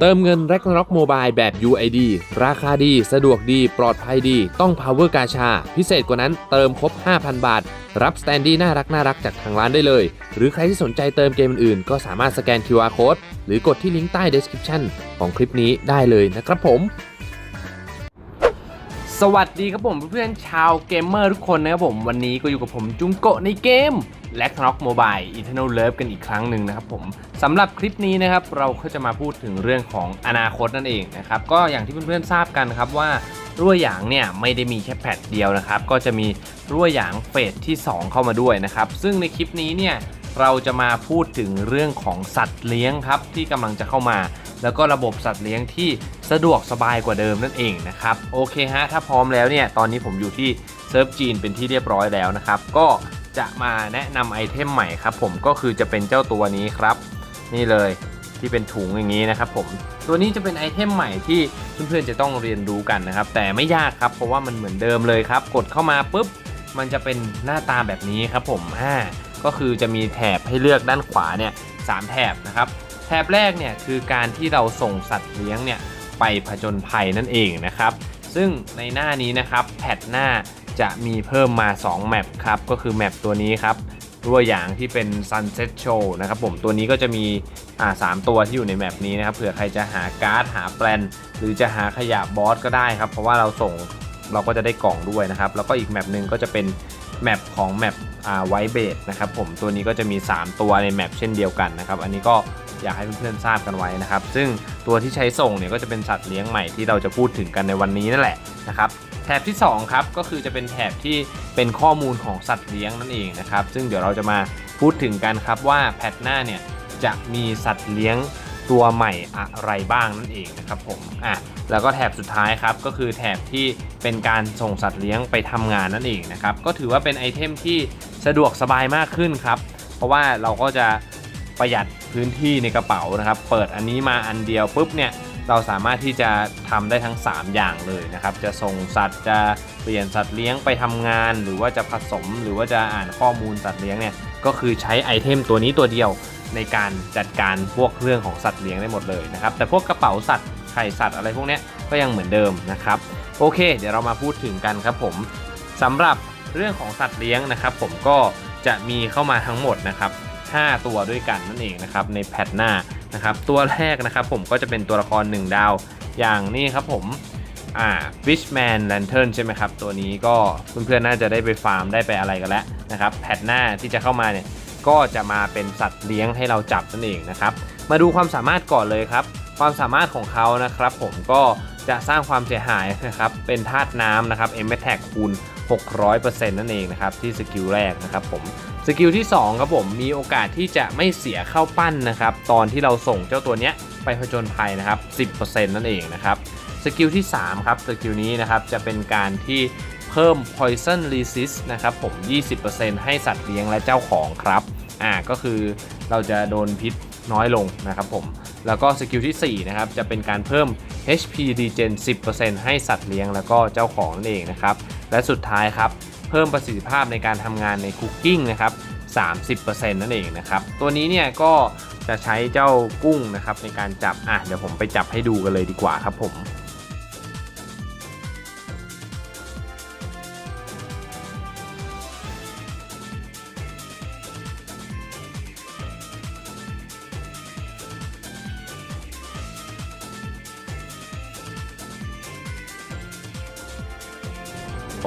เติมเงิน r a g n a r o k Mobile แบบ UID ราคาดี สะดวกดี ปลอดภัยดี ต้อง Power กาชา พิเศษกว่านั้นเติมครบ 5,000 บาท รับสแตนดี้น่ารักน่ารักจากทางร้านได้เลย หรือใครที่สนใจเติมเกมอื่นๆ ก็สามารถสแกน QR Code หรือกดที่ลิงก์ใต้ description ของคลิปนี้ได้เลยนะครับผม สวัสดีครับผมเพื่อนๆชาวเกมเมอร์ทุกคนนะครับผมวันนี้ก็อยู่กับผมจุงโกะในเกม l a c k n o c k Mobile Eternal Love กันอีกครั้งหนึ่งนะครับผมสำหรับคลิปนี้นะครับเราก็จะมาพูดถึงเรื่องของอนาคตนั่นเองนะครับก็อย่างที่เพื่อนๆทราบกันครับว่ารั่วหยางเนี่ยไม่ได้มีแค่แพทเดียวนะครับก็จะมีรั่วหยางเฟสที่ 2 เข้ามาด้วยนะครับซึ่งในคลิปนี้เนี่ยเราจะมาพูดถึงเรื่องของสัตว์เลี้ยงครับที่กำลังจะเข้ามา แล้วก็ระบบสัตว์เลี้ยงที่สะดวกสบายกว่าเดิมนั่นเองนะครับโอเคฮะถ้าพร้อมแล้วเนี่ยตอนนี้ผมอยู่ที่เซิร์ฟจีนเป็นที่เรียบร้อยแล้วนะครับก็ จะมาแนะนำไอเทมใหม่ครับผมก็คือจะเป็นเจ้าตัวนี้ครับ นี่เลยที่เป็นถุงอย่างนี้นะครับผมตัวนี้จะเป็นไอเทมใหม่ที่เพื่อนๆจะต้องเรียนรู้กันนะครับ แต่ไม่ยากครับเพราะว่ามันเหมือนเดิมเลยครับ กดเข้ามาปุ๊บ มันจะเป็นหน้าตาแบบนี้ครับผมอ่าก็คือจะมีแถบให้เลือกด้านขวาเนี่ยสามแถบนะครับแถบแรกเนี่ยคือการที่เราส่งสัตว์เลี้ยงเนี่ยไปผจญภัยนั่นเองนะครับ ซึ่งในหน้านี้นะครับแพทหน้า จะมีเพิ่มมา 2 แมปครับ ก็คือแมปตัวนี้ครับ ตัวอย่างที่เป็น Sunset Show นะครับผมตัวนี้ก็จะมีอ่าสามตัวที่อยู่ในแมปนี้นะครับเผื่อใครจะหาการ์ดหาแปลน หรือจะหาขยะบอสก็ได้ครับ เพราะว่าเราส่งเราก็จะได้กล่องด้วยนะครับ แล้วก็อีกแมปหนึ่งก็จะเป็นแมปของแมปไวเบดนะครับผมตัวนี้ก็จะมี 3 ตัวในแมปเช่นเดียวกันนะครับ อันนี้ก็ อยากให้เพื่อนๆทราบกันไว้นะครับ ซึ่งตัวที่ใช้ส่งเนี่ยก็จะเป็นสัตว์เลี้ยงใหม่ที่เราจะพูดถึงกันในวันนี้นั่นแหละนะครับแถบที่2ครับก็คือจะเป็นแถบที่เป็นข้อมูลของสัตว์เลี้ยงนั่นเองนะครับ ซึ่งเดี๋ยวเราจะมาพูดถึงกันครับว่าแพทหน้าเนี่ยจะมีสัตว์เลี้ยงตัวใหม่อะไรบ้างนั่นเองนะครับผมอะแล้วก็แถบสุดท้ายครับก็คือแถบที่เป็นการส่งสัตว์เลี้ยงไปทำงานนั่นเองนะครับก็ถือว่าเป็นไอเทมที่สะดวกสบายมากขึ้นครับ เพราะว่าเราก็จะ ประหยัดพื้นที่ในกระเป๋านะครับ เปิดอันนี้มาอันเดียวปุ๊บเนี่ยเราสามารถที่จะทำได้ทั้ง 3 อย่างเลยนะครับ จะส่งสัตว์จะเปลี่ยนสัตว์เลี้ยงไปทำงาน หรือว่าจะผสมหรือว่าจะอ่านข้อมูลสัตว์เลี้ยงเนี่ยก็คือใช้ไอเทมตัวนี้ตัวเดียวในการจัดการพวกเรื่องของสัตว์เลี้ยงได้หมดเลยนะครับ แต่พวกกระเป๋าสัตว์ไข่สัตว์อะไรพวกนี้ก็ยังเหมือนเดิมนะครับ โอเค เดี๋ยวเรามาพูดถึงกันครับผมสำหรับเรื่องของสัตว์เลี้ยงนะครับ ผมก็จะมีเข้ามาทั้งหมดนะครับ 5 ตัวด้วยกันนั่นเองนะครับในแพทหน้านะครับตัวแรกนะครับผมก็จะเป็นตัวละคร 1 ดาวอย่างนี้ครับผมอ่า Fishman Lantern ใช่ไหมครับ ตัวนี้ก็เพื่อนๆน่าจะได้ไปฟาร์มได้ไปอะไรกันแล้วนะครับแพทหน้าที่จะเข้ามาเนี่ยก็จะมาเป็นสัตว์เลี้ยงให้เราจับนั่นเองนะครับมาดูความสามารถก่อนเลยครับ ความสามารถของเขานะครับ ผมก็จะสร้างความเสียหายนะครับเป็นธาตุน้ำนะครับ m อ t a c คูณ 600%นั่นเองนะครับที่สกิลแรกนะครับผม สกิลที่ 2 ครับผมมีโอกาสที่จะไม่เสียเข้าปั้นนะครับ ตอนที่เราส่งเจ้าตัวเนี้ยไปผจญภัยนะครับ 10%นั่นเองนะครับสกิลที่ 3 ครับสกิลนี้นะครับจะเป็นการที่เพิ่ม poison resist นะครับผม 20%ให้สัตว์เลี้ยงและเจ้าของครับอ่าก็คือเราจะโดนพิษน้อยลงนะครับผมแล้วก็สกิลที่4นะครับจะเป็นการเพิ่ม HP regen 10%ให้สัตว์เลี้ยงแล้วก็เจ้าของนั่นเองนะครับและสุดท้ายครับ เพิ่มประสิทธิภาพในการทำงานในคุกกิ้งนะครับ 30%นั่นเองนะครับ ตัวนี้เนี่ยก็จะใช้เจ้ากุ้งนะครับในการจับ อะเดี๋ยวผมไปจับให้ดูกันเลยดีกว่าครับผม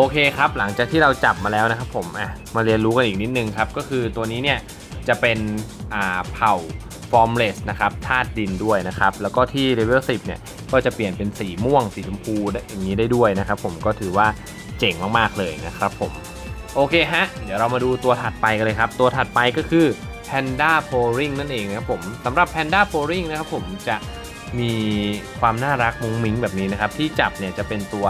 โอเคครับ หลังจากที่เราจับมาแล้วนะครับผมอะมาเรียนรู้กันอีกนิดนึงครับ ก็คือตัวนี้เนี่ยจะเป็นอ่าเผ่า formless นะครับธาตุดินด้วยนะครับ แล้วก็ที่เลเวล10 เนี่ยก็จะเปลี่ยนเป็นสีม่วงสีชมพูอย่างนี้ได้ด้วยนะครับผมก็ถือว่าเจ๋งมากๆเลยนะครับผมโอเคฮะ เดี๋ยวเรามาดูตัวถัดไปกันเลยครับ ตัวถัดไปก็คือ Panda Pouring นั่นเองนะครับผมสำหรับ Panda Pouring นะครับผมจะมีความน่ารักมุ้งมิ้งแบบนี้นะครับ ที่จับเนี่ยจะเป็นตัว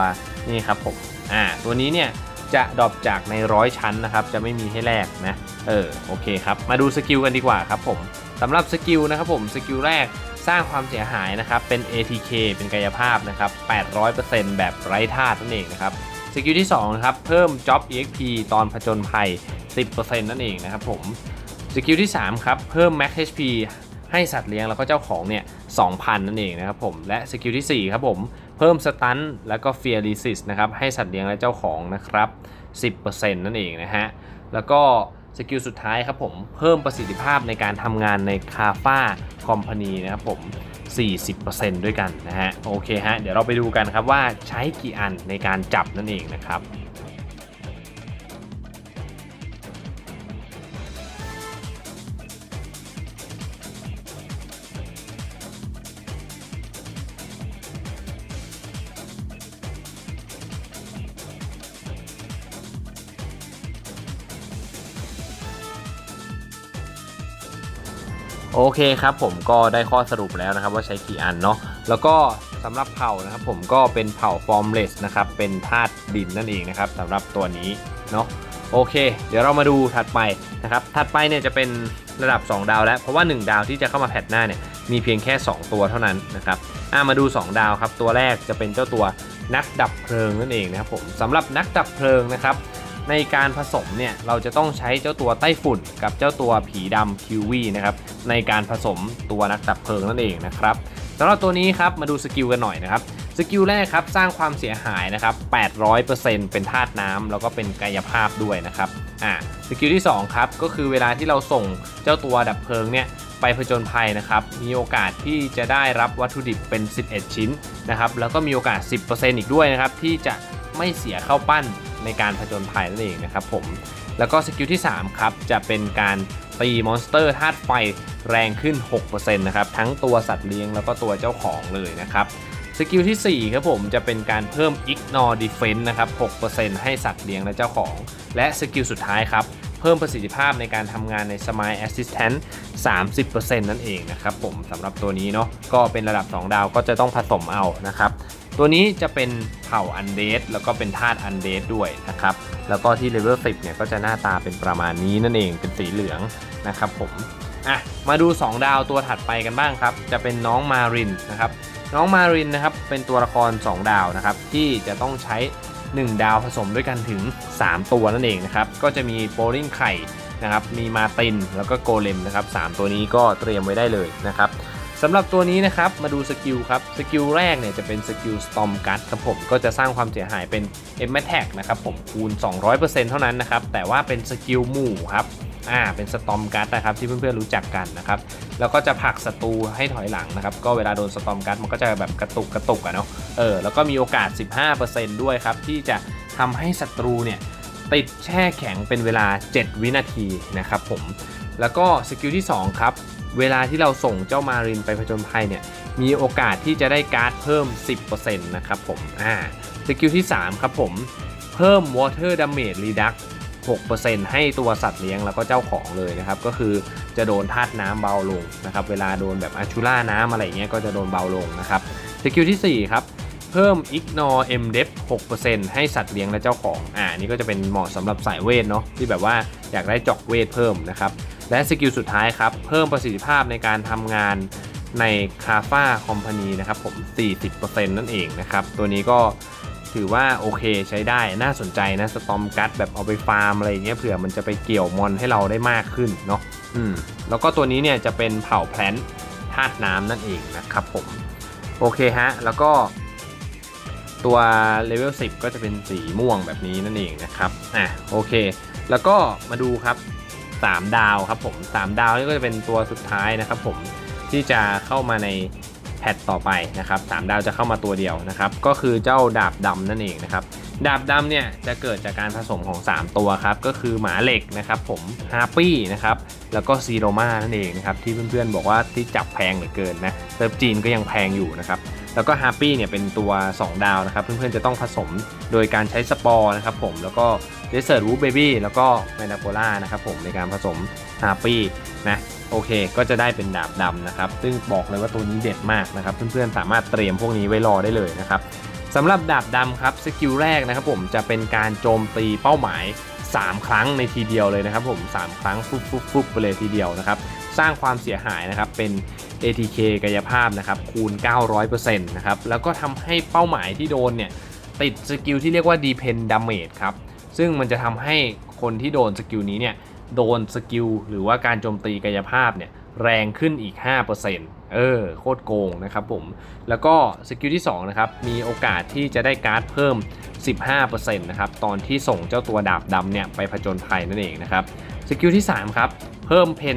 นี่ครับผมอ่าตัวนี้เนี่ยจะดรอปจากในร้อยชั้นนะครับ จะไม่มีให้แลกนะ เออ โอเคครับ มาดูสกิลกันดีกว่าครับผมสำหรับสกิลนะครับผมสกิลแรกสร้างความเสียหายนะครับ เป็น ATK เป็นกายภาพนะครับ 800%แบบไร้ธาตุนั่นเองนะครับ สกิลที่2นะครับ เพิ่ม Job EXP ตอนผจญภัย 10%นั่นเองนะครับผม สกิลที่3ครับ เพิ่ม Max HP ให้สัตว์เลี้ยงแล้วก็เจ้าของเนี่ย 2,000 นั่นเองนะครับผม และสกิลที่4ครับผม เพิ่มสตันแล้วก็เฟียริซิสนะครับให้สัตว์เลี้ยงและเจ้าของนะครับ 10%นั่นเองนะฮะ แล้วก็สกิลสุดท้ายครับผมเพิ่มประสิทธิภาพในการทำงานในคาฟ้าคอมพานีนะครับผม 40%ด้วยกันนะฮะ โอเคฮะ เดี๋ยวเราไปดูกันครับว่าใช้กี่อันในการจับนั่นเองนะครับ โอเคครับผมก็ได้ข้อสรุปแล้วนะครับว่าใช้กี่อันเนาะแล้วก็สำหรับเผ่านะครับผมก็เป็นเผ่า formless นะครับเป็นธาตุดินนั่นเองนะครับสำหรับตัวนี้เนาะโอเค เดี๋ยวเรามาดูถัดไปนะครับถัดไปเนี่ยจะเป็นระดับ 2 ดาวแล้ว เพราะว่า 1 ดาวที่จะเข้ามาแพทหน้าเนี่ยมีเพียงแค่ 2 ตัวเท่านั้นนะครับอ่ามาดู 2 ดาวครับตัวแรกจะเป็นเจ้าตัวนักดับเพลิงนั่นเองนะครับผมสำหรับนักดับเพลิงนะครับ ในการผสมเนี่ยเราจะต้องใช้เจ้าตัวไต้ฝุ่น กับเจ้าตัวผีดำคิววีนะครับในการผสมตัวนักดับเพลิงนั่นเองนะครับสำหรับตัวนี้ครับมาดูสกิลกันหน่อยนะครับสกิลแรกครับสร้างความเสียหายนะครับ 800%เป็นธาตุน้ำแล้วก็เป็นกายภาพด้วยนะครับ อ่า สกิลที่ 2 ครับ ก็คือเวลาที่เราส่งเจ้าตัวดับเพลิงเนี่ยไปผจญภัยนะครับ มีโอกาสที่จะได้รับวัตถุดิบเป็น 11 ชิ้นนะครับ แล้วก็มีโอกาส 10%อีกด้วยนะครับ ที่จะไม่เสียเข้าปั้น ในการผจญภัยนั่นเองนะครับผม แล้วก็สกิลที่ 3 ครับ จะเป็นการตีมอนสเตอร์ธาตุไฟแรงขึ้น 6%นะครับ ทั้งตัวสัตว์เลี้ยงแล้วก็ตัวเจ้าของเลยนะครับสกิลที่ 4 ครับผมจะเป็นการเพิ่ม Ignore Defense นะครับ 6%ให้สัตว์เลี้ยงและเจ้าของ และสกิลสุดท้ายครับ เพิ่มประสิทธิภาพในการทำงานใน Smile Assistant 30%นั่นเองนะครับผมสำหรับตัวนี้เนาะก็เป็นระดับ 2 ดาวก็จะต้องผสมเอานะครับ ตัวนี้จะเป็นเผ่าอันเดสแล้วก็เป็นธาตุอันเดสด้วยนะครับ แล้วก็ที่เลเวล10เนี่ยก็จะหน้าตาเป็นประมาณนี้นั่นเองเป็นสีเหลืองนะครับผมอะมาดู 2 ดาวตัวถัดไปกันบ้างครับ จะเป็นน้องมารินนะครับ น้องมารินนะครับเป็นตัวละคร 2 ดาวนะครับ ที่จะต้องใช้ 1 ดาวผสมด้วยกันถึง 3 ตัวนั่นเองนะครับ ก็จะมีโปลิงไข่นะครับ มีมาตินแล้วก็โกเลมนะครับ 3 ตัวนี้ก็เตรียมไว้ได้เลยนะครับ สำหรับตัวนี้นะครับมาดูสกิลครับสกิลแรกเนี่ยจะเป็นสกิล Storm Guard ครับผมก็จะสร้างความเสียหายเป็น m a t a c นะครับผมคูณ 200%เท่านั้นนะครับแต่ว่าเป็นสกิลหมู่ครับอ่าเป็น Storm Guard นะครับที่เพื่อนๆรู้จักกันนะครับแล้วก็จะผลักศัตรูให้ถอยหลังนะครับก็เวลาโดน Storm Guard มันก็จะแบบกระตุกกระตุกอะเนาะเออแล้วก็มีโอกาส 15%ด้วยครับที่จะทำให้ศัตรูเนี่ยติดแช่แข็งเป็นเวลา 7 วินาทีนะครับผมแล้วก็สกิลที่ 2 ครับ เวลาที่เราส่งเจ้ามารินไปผจญภัยเนี่ย มีโอกาสที่จะได้การ์ดเพิ่ม 10%นะครับผม อ่า สกิลที่ 3 ครับผม เพิ่ม Water Damage Reduct 6%ให้ตัวสัตว์เลี้ยงแล้วก็เจ้าของเลยนะครับ ก็คือจะโดนธาตุน้ำเบาลงนะครับ เวลาโดนแบบอาชูล่าน้ำอะไรเงี้ยก็จะโดนเบาลงนะครับ สกิลที่ 4 ครับ เพิ่ม Ignore M Depth 6%ให้สัตว์เลี้ยงและเจ้าของ อ่า นี่ก็จะเป็นเหมาะสำหรับสายเวทเนาะที่แบบว่าอยากได้จอกเวทเพิ่มนะครับ และสกิลสุดท้ายครับ เพิ่มประสิทธิภาพในการทำงานในคาฟ้าคอมพานีนะครับผม 40%นั่นเองนะครับ ตัวนี้ก็ถือว่าโอเคใช้ได้น่าสนใจนะ สตอมกัดแบบเอาไปฟาร์มอะไรอย่างเงี้ยเผื่อมันจะไปเกี่ยวมอนให้เราได้มากขึ้นเนาะอืมแล้วก็ตัวนี้เนี่ยจะเป็นเผ่าแพลนธาตุน้ำนั่นเองนะครับผม โอเคฮะ แล้วก็ตัวเลเวล10 ก็จะเป็นสีม่วงแบบนี้นั่นเองนะครับ อะโอเค แล้วก็มาดูครับ 3 ดาวครับผม 3 ดาวนี่ก็จะเป็นตัวสุดท้ายนะครับผมที่จะเข้ามาในแพทต่อไปนะครับ3ดาวจะเข้ามาตัวเดียวนะครับก็คือเจ้าดาบดำนั่นเองนะครับดาบดำเนี่ยจะเกิดจากการผสมของ 3 ตัวครับก็คือหมาเหล็กนะครับผมฮาร์ปี้นะครับแล้วก็ซีโรมานั่นเองนะครับที่เพื่อนๆบอกว่าที่จับแพงเหลือเกินนะเซิร์ฟจีนก็ยังแพงอยู่นะครับแล้วก็ฮาร์ปี้เนี่ยเป็นตัว 2 ดาวนะครับเพื่อนๆจะต้องผสมโดยการใช้สปอร์นะครับผมแล้วก็ เดสเซอร์วูเบบี้แล้วก็แมนาโปล่านะครับผมในการผสมฮาร์ปี้นะโอเค ก็จะได้เป็นดาบดำนะครับ ซึ่งบอกเลยว่าตัวนี้เด็ดมากนะครับ เพื่อนๆ สามารถเตรียมพวกนี้ไว้รอได้เลยนะครับสำหรับดาบดำครับสกิลแรกนะครับผมจะเป็นการโจมตีเป้าหมาย 3 ครั้งในทีเดียวเลยนะครับผม 3 ครั้งฟุบฟุบฟุบไปเลยทีเดียวนะครับ สร้างความเสียหายนะครับเป็น ATK กายภาพนะครับคูณ 900%นะครับแล้วก็ทำให้เป้าหมายที่โดนเนี่ยติดสกิลที่เรียกว่า Depend Damage ครับ ซึ่งมันจะทำให้คนที่โดนสกิลนี้เนี่ยโดนสกิลหรือว่าการโจมตีกายภาพเนี่ยแรงขึ้นอีก 5%เออโคตรโกงนะครับผม แล้วก็สกิลที่2นะครับมีโอกาสที่จะได้การ์ดเพิ่ม 15%นะครับตอนที่ส่งเจ้าตัวดาบดำเนี่ยไปผจญภัยนั่นเองนะครับสกิลที่3ครับเพิ่มเพน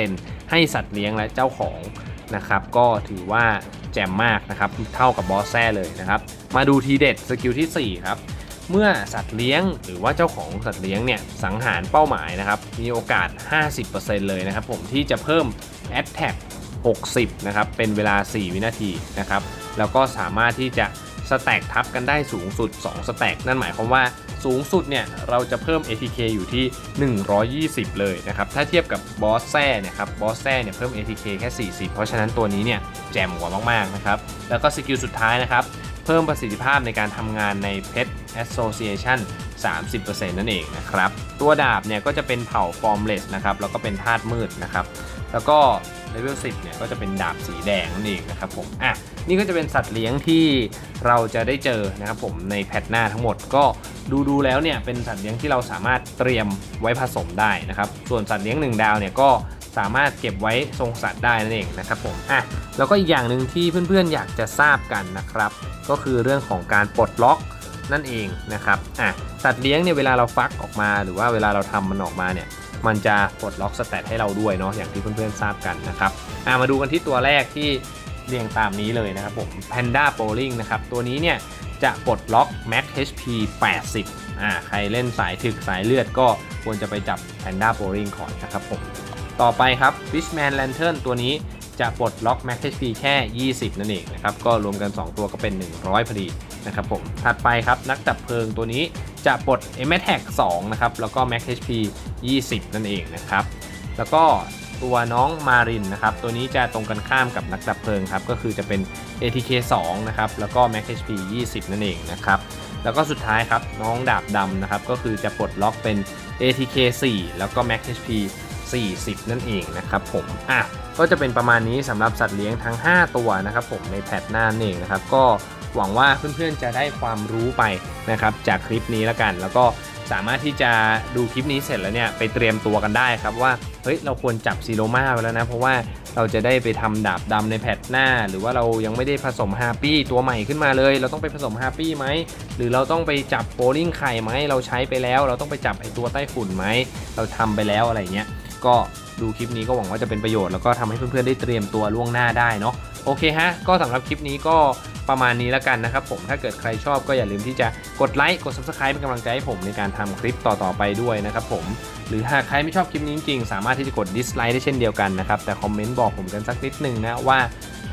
2%ให้สัตว์เลี้ยงและเจ้าของนะครับก็ถือว่าแจ่มมากนะครับเท่ากับบอสแซ่เลยนะครับมาดูทีเด็ดสกิลที่4ครับ เมื่อสัตว์เลี้ยงหรือว่าเจ้าของสัตว์เลี้ยงเนี่ยสังหารเป้าหมายนะครับมีโอกาส 50%เลยนะครับผมที่จะเพิ่ม a t t a c 60 นะครับ เป็นเวลา 4 วินาทีนะครับ แล้วก็สามารถที่จะสแต็กทับกันได้สูงสุด 2 สแต็กนั่นหมายความว่าสูงสุดเนี่ย เราจะเพิ่ม ATK อยู่ที่ 120 เลยนะครับ ถ้าเทียบกับบอสแซ่เนี่ยครับ บอสแซ่เนี่ยเพิ่ม ATK แค่ 40 เพราะฉะนั้นตัวนี้เนี่ย แจ่มกว่ามากๆนะครับ แล้วก็สกิลสุดท้ายนะครับ พิ่มประสิทธิภาพในการทำงานใน Pet Association 30%นั่นเองนะครับ ตัวดาบเนี่ยก็จะเป็นเผ่า Formless นะครับ แล้วก็เป็นธาตุมืดนะครับ แล้วก็เลเวล 10 เนี่ยก็จะเป็นดาบสีแดงนั่นเองนะครับผม อะ นี่ก็จะเป็นสัตว์เลี้ยงที่เราจะได้เจอนะครับผมในแพทหน้าทั้งหมด ก็ดูดูแล้วเนี่ยเป็นสัตว์เลี้ยงที่เราสามารถเตรียมไว้ผสมได้นะครับ ส่วนสัตว์เลี้ยงหนึ่งดาวเนี่ยก็ สามารถเก็บไว้ทรงสัตว์ได้นั่นเองนะครับผมอะแล้วก็อีกอย่างหนึ่งที่เพื่อนๆอยากจะทราบกันนะครับ ก็คือเรื่องของการปลดล็อกนั่นเองนะครับอะสัตว์เลี้ยงเนี่ยเวลาเราฟักออกมา หรือว่าเวลาเราทำมันออกมาเนี่ยมันจะปลดล็อกสแตทให้เราด้วยเนาะอย่างที่เพื่อนๆทราบกันนะครับอะมาดูกันที่ตัวแรกที่เรียงตามนี้เลยนะครับผม Panda Bowling นะครับตัวนี้เนี่ยจะปลดล็อก Max HP 80อ่าใครเล่นสายถึกสายเลือดก็ควรจะไปจับ Panda Bowling ก่อนนะครับผม ต่อไปครับ Fishman Lantern ตัวนี้จะปลดล็อก Max HP แค่ 20 นั่นเองนะครับ ก็รวมกัน 2 ตัวก็เป็น 100 พอดีนะครับผม ถัดไปครับนักดับเพลิงตัวนี้จะปลด m a t a c 2นะครับ แล้วก็ Max HP 20 นั่นเองนะครับ แล้วก็ตัวน้องมารินนะครับ ตัวนี้จะตรงกันข้ามกับนักดับเพลิงครับ ก็คือจะเป็น ATK 2นะครับ แล้วก็ Max HP 20 นั่นเองนะครับ แล้วก็สุดท้ายครับน้องดาบดำนะครับ ก็คือจะปลดล็อกเป็น ATK 4แล้วก็ Max HP 40 นั่นเองนะครับผมอะก็จะเป็นประมาณนี้สำหรับสัตว์เลี้ยงทั้ง 5 ตัวนะครับผมในแพทหน้านั่นเองนะครับก็หวังว่าเพื่อนๆจะได้ความรู้ไปนะครับจากคลิปนี้แล้วกัน แล้วก็สามารถที่จะดูคลิปนี้เสร็จแล้วเนี่ยไปเตรียมตัวกันได้ครับว่าเฮ้ยเราควรจับซีโรมาไปแล้วนะ เพราะว่าเราจะได้ไปทำดาบดำในแพทหน้า หรือว่าเรายังไม่ได้ผสมฮาปี้ตัวใหม่ขึ้นมาเลย เราต้องไปผสมฮาปี้ไหมหรือเราต้องไปจับโบลิ่งไข่ไหมเราใช้ไปแล้ว เราต้องไปจับไอตัวใต้ฝุ่นไหมเราทำไปแล้วอะไรเงี้ย ก็ดูคลิปนี้ก็หวังว่าจะเป็นประโยชน์แล้วก็ทำให้เพื่อนๆได้เตรียมตัวล่วงหน้าได้เนาะโอเคฮะ ก็สำหรับคลิปนี้ก็ประมาณนี้แล้วกันนะครับผมถ้าเกิดใครชอบก็อย่าลืมที่จะกดไลค์กด subscribe เป็นกำลังใจให้ผมในการทำคลิปต่อๆไปด้วยนะครับผมหรือหากใครไม่ชอบคลิปนี้จริงๆสามารถที่จะกด dislike ได้เช่นเดียวกันนะครับแต่คอมเมนต์บอกผมกันสักนิดนึงนะว่า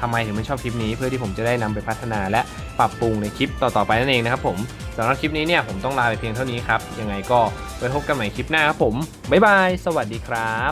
ทำไมถึงไม่ชอบคลิปนี้เพื่อที่ผมจะได้นำไปพัฒนาและปรับปรุงในคลิปต่อๆไปนั่นเองนะครับผม สำหรับคลิปนี้เนี่ยผมต้องลาไปเพียงเท่านี้ครับ ยังไงก็ไว้พบกันใหม่คลิปหน้าครับผม บ๊ายบาย สวัสดีครับ